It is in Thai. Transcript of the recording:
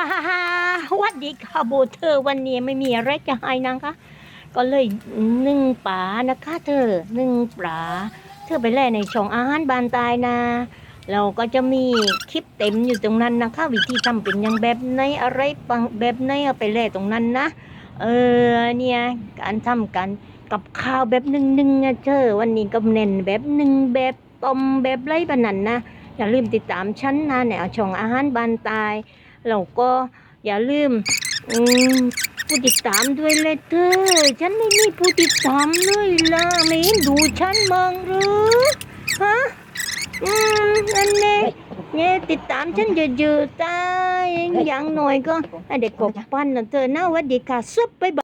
ฮ่าฮ่าฮ่าวัดดีค่ะโบเธอวันนี้ไม่มีอะไรจะให้นะคะก็เลยนึ่งปลานะคะเธอนึ่งปลาเธอไปแล่ในช่องอาหารบานตายนะเราก็จะมีคลิปเต็มอยู่ตรงนั้นนะคะ วิธีทำเป็นยังแบบไหนอะไรปังแบบไหนเอาไปแล่ตรงนั้นนะ เออเนี่ยการทำกันกับข้าวแบบหนึ่งหนึ่งๆอะเธอวันนี้ก็เน้นแบบหนึ่งแบบต้มแบบไรแบบนั้นนะอย่าลืมติดตามฉันนะในช่องอาหารบานตาย เราก็อย่าลืมผู้ติดตามด้วยเลยเธอ ฉันไม่มีผู้ติดตามเลยล่ะไม่เห็นดูฉันมองหรือฮะอืมนั่นเองเนี่ยติดตามฉันเยอะๆตายอย่างหน่อยก็เด็กกบปั้นนะเธอนะหวัดดีค่ะซุปบ๊ายบ